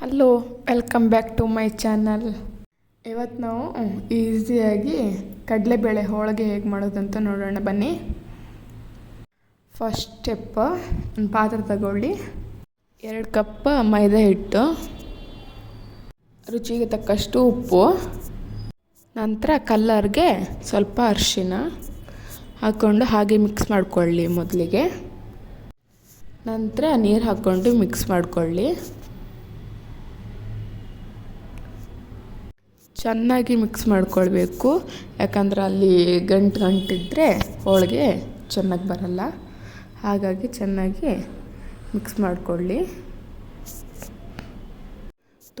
Hello welcome back to my channel ಇವತ್ತು ನಾವು ಈಸಿಯಾಗಿ ಕಡಲೆಬೇಳೆ ಹೋಳಿಗೆ ಹೇಗೆ ಮಾಡೋದಂತ ನೋಡೋಣ, ಬನ್ನಿ. ಫಸ್ಟ್ ಸ್ಟೆಪ್ ಒಂದು ಪಾತ್ರೆ ತಗೊಳ್ಳಿ. ಎರಡು ಕಪ್ ಮೈದಾ ಹಿಟ್ಟು, ರುಚಿಗೆ ತಕ್ಕಷ್ಟು ಉಪ್ಪು, ನಂತರ ಕಲ್ಲರ್ಗೆ ಸ್ವಲ್ಪ ಅರಿಶಿನ ಹಾಕ್ಕೊಂಡು ಹಾಗೆ ಮಿಕ್ಸ್ ಮಾಡಿಕೊಳ್ಳಿ ಮೊದಲಿಗೆ. ನಂತರ ನೀರು ಹಾಕ್ಕೊಂಡು ಮಿಕ್ಸ್ ಮಾಡ್ಕೊಳ್ಳಿ. ಚೆನ್ನಾಗಿ ಮಿಕ್ಸ್ ಮಾಡ್ಕೊಳ್ಬೇಕು. ಯಾಕಂದ್ರೆ ಅಲ್ಲಿ ಗಂಟು ಗಂಟಿದ್ದರೆ ಹೋಳಿಗೆ ಚೆನ್ನಾಗಿ ಬರಲ್ಲ. ಹಾಗಾಗಿ ಚೆನ್ನಾಗಿ ಮಿಕ್ಸ್ ಮಾಡಿಕೊಳ್ಳಿ.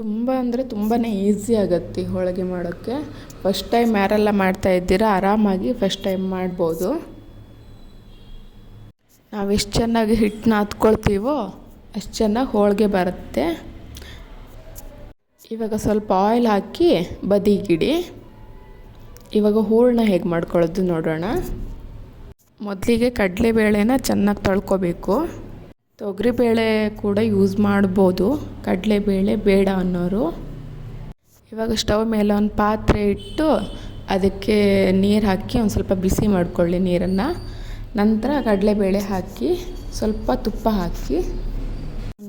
ತುಂಬ ಅಂದರೆ ತುಂಬಾ ಈಸಿ ಆಗತ್ತೆ ಹೋಳಿಗೆ ಮಾಡೋಕ್ಕೆ. ಫಸ್ಟ್ ಟೈಮ್ ಯಾರೆಲ್ಲ ಮಾಡ್ತಾ ಇದ್ದೀರಾ, ಆರಾಮಾಗಿ ಫಸ್ಟ್ ಟೈಮ್ ಮಾಡ್ಬೋದು. ನಾವು ಎಷ್ಟು ಚೆನ್ನಾಗಿ ಹಿಟ್ಟನ್ನ ಹತ್ಕೊಳ್ತೀವೋ ಅಷ್ಟು ಚೆನ್ನಾಗಿ ಹೋಳಿಗೆ ಬರುತ್ತೆ. ಇವಾಗ ಸ್ವಲ್ಪ ಆಯಿಲ್ ಹಾಕಿ ಬದಿಗಿಡಿ. ಇವಾಗ ಹೂರಣ ಹೇಗೆ ಮಾಡ್ಕೊಳ್ಳೋದು ನೋಡೋಣ. ಮೊದಲಿಗೆ ಕಡಲೆಬೇಳೆನ ಚೆನ್ನಾಗಿ ತೊಳ್ಕೊಬೇಕು. ತೊಗರಿಬೇಳೆ ಕೂಡ ಯೂಸ್ ಮಾಡ್ಬೋದು. ಕಡಲೆಬೇಳೆ ಬೇಡ ಅನ್ನೋರು. ಇವಾಗ ಸ್ಟವ್ ಮೇಲೆ ಒಂದು ಪಾತ್ರೆ ಇಟ್ಟು ಅದಕ್ಕೆ ನೀರು ಹಾಕಿ ಒಂದು ಸ್ವಲ್ಪ ಬಿಸಿ ಮಾಡ್ಕೊಳ್ಳಿ ನೀರನ್ನು. ನಂತರ ಕಡಲೆಬೇಳೆ ಹಾಕಿ ಸ್ವಲ್ಪ ತುಪ್ಪ ಹಾಕಿ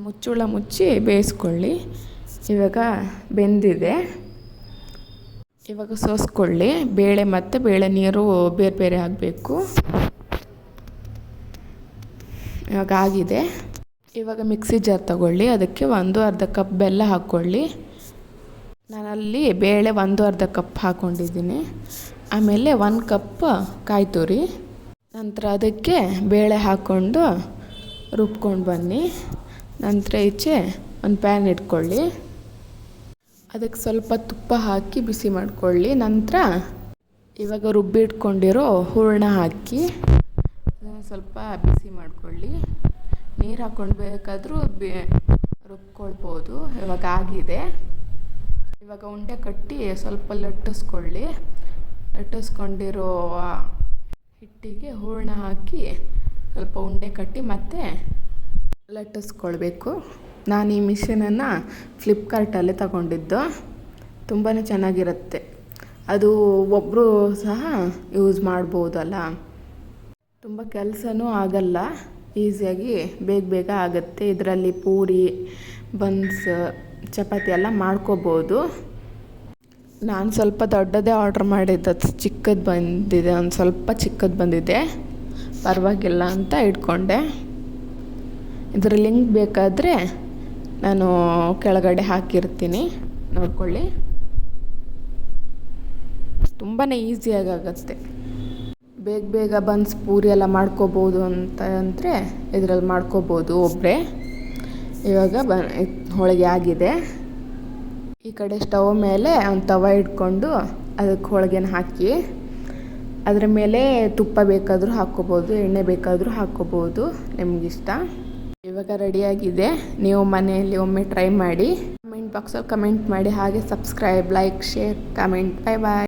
ಮುಚ್ಚುಳ ಮುಚ್ಚಿ ಬೇಯಿಸ್ಕೊಳ್ಳಿ. ಇವಾಗ ಬೆಂದಿದೆ. ಇವಾಗ ಸೋಸ್ಕೊಳ್ಳಿ. ಬೇಳೆ ಮತ್ತು ಬೇಳೆ ನೀರು ಬೇರೆ ಬೇರೆ ಆಗಬೇಕು ಇವಾಗ ಆಗಿದೆ. ಇವಾಗ ಮಿಕ್ಸಿ ಜಾರ್ ತಗೊಳ್ಳಿ. ಅದಕ್ಕೆ ಒಂದು ಅರ್ಧ ಕಪ್ ಬೆಲ್ಲ ಹಾಕ್ಕೊಳ್ಳಿ. ನಾನಲ್ಲಿ ಬೇಳೆ ಒಂದು ಅರ್ಧ ಕಪ್ ಹಾಕ್ಕೊಂಡಿದ್ದೀನಿ ಆಮೇಲೆ ಒಂದು ಕಪ್ ಕಾಯಿ ತುರಿ. ನಂತರ ಅದಕ್ಕೆ ಬೇಳೆ ಹಾಕ್ಕೊಂಡು ರುಬ್ಕೊಂಡು ಬನ್ನಿ. ನಂತರ ಈಚೆ ಒಂದು ಪ್ಯಾನ್ ಇಟ್ಕೊಳ್ಳಿ. ಅದಕ್ಕೆ ಸ್ವಲ್ಪ ತುಪ್ಪ ಹಾಕಿ ಬಿಸಿ ಮಾಡ್ಕೊಳ್ಳಿ. ನಂತರ ಇವಾಗ ರುಬ್ಬಿಟ್ಕೊಂಡಿರೋ ಹೂರಣ ಹಾಕಿ ಸ್ವಲ್ಪ ಬಿಸಿ ಮಾಡ್ಕೊಳ್ಳಿ. ನೀರು ಹಾಕ್ಕೊಂಡು ಬೇಕಾದರೂ ಬಿ ರುಬ್ಕೊಳ್ಬೋದು. ಇವಾಗ ಆಗಿದೆ. ಇವಾಗ ಉಂಡೆ ಕಟ್ಟಿ ಸ್ವಲ್ಪ ಲಟ್ಟಿಸ್ಕೊಳ್ಳಿ. ಲಟ್ಟಿಸ್ಕೊಂಡಿರೋ ಹಿಟ್ಟಿಗೆ ಹೂರಣ ಹಾಕಿ ಸ್ವಲ್ಪ ಉಂಡೆ ಕಟ್ಟಿ ಮತ್ತೆ ಲಟ್ಟಿಸ್ಕೊಳ್ಬೇಕು. ನಾನು ಈ ಮಿಷಿನನ್ನು ಫ್ಲಿಪ್ಕಾರ್ಟಲ್ಲೇ ತಗೊಂಡಿದ್ದು. ತುಂಬಾ ಚೆನ್ನಾಗಿರುತ್ತೆ. ಅದು ಒಬ್ಬರು ಸಹ ಯೂಸ್ ಮಾಡ್ಬೋದಲ್ಲ. ತುಂಬ ಕೆಲಸನೂ ಆಗಲ್ಲ. ಈಸಿಯಾಗಿ ಬೇಗ ಬೇಗ ಆಗುತ್ತೆ. ಇದರಲ್ಲಿ ಪೂರಿ, ಬನ್ಸ್, ಚಪಾತಿ ಎಲ್ಲ ಮಾಡ್ಕೋಬೋದು. ನಾನು ಸ್ವಲ್ಪ ದೊಡ್ಡದೇ ಆರ್ಡ್ರ್ ಮಾಡಿದ್ದು. ಅದು ಚಿಕ್ಕದು ಬಂದಿದೆ. ಒಂದು ಸ್ವಲ್ಪ ಚಿಕ್ಕದು ಬಂದಿದೆ. ಪರವಾಗಿಲ್ಲ ಅಂತ ಇಟ್ಕೊಂಡೆ. ಇದರ ಲಿಂಕ್ ಬೇಕಾದರೆ ನಾನು ಕೆಳಗಡೆ ಹಾಕಿರ್ತೀನಿ. ನೋಡ್ಕೊಳ್ಳಿ. ತುಂಬಾ ಈಸಿಯಾಗಿ ಆಗುತ್ತೆ ಬೇಗ ಬೇಗ ಬನ್ಸ್ ಪೂರಿ ಎಲ್ಲ ಮಾಡ್ಕೋಬೋದು ಅಂತ ಅಂದರೆ ಇದರಲ್ಲಿ ಮಾಡ್ಕೋಬೋದು ಒಬ್ಬರೇ ಇವಾಗ ಬ, ಹೋಳಿಗೆ ಆಗಿದೆ. ಈ ಕಡೆ ಸ್ಟವ್ ಮೇಲೆ ಒಂದು ತವ ಇಟ್ಕೊಂಡು ಅದಕ್ಕೆ ಹೋಳಿಗೆನ ಹಾಕಿ, ಅದರ ಮೇಲೆ ತುಪ್ಪ ಬೇಕಾದರೂ ಹಾಕ್ಕೋಬೋದು, ಎಣ್ಣೆ ಬೇಕಾದರೂ ಹಾಕ್ಕೋಬೋದು, ನಿಮಗಿಷ್ಟ. ಇವಾಗ ರೆಡಿಯಾಗಿದೆ ನೀವು ಮನೆಯಲ್ಲಿ ಒಮ್ಮೆ ಟ್ರೈ ಮಾಡಿ ಕಮೆಂಟ್ ಬಾಕ್ಸಲ್ಲಿ ಕಮೆಂಟ್ ಮಾಡಿ, ಹಾಗೆ subscribe like share comment bye bye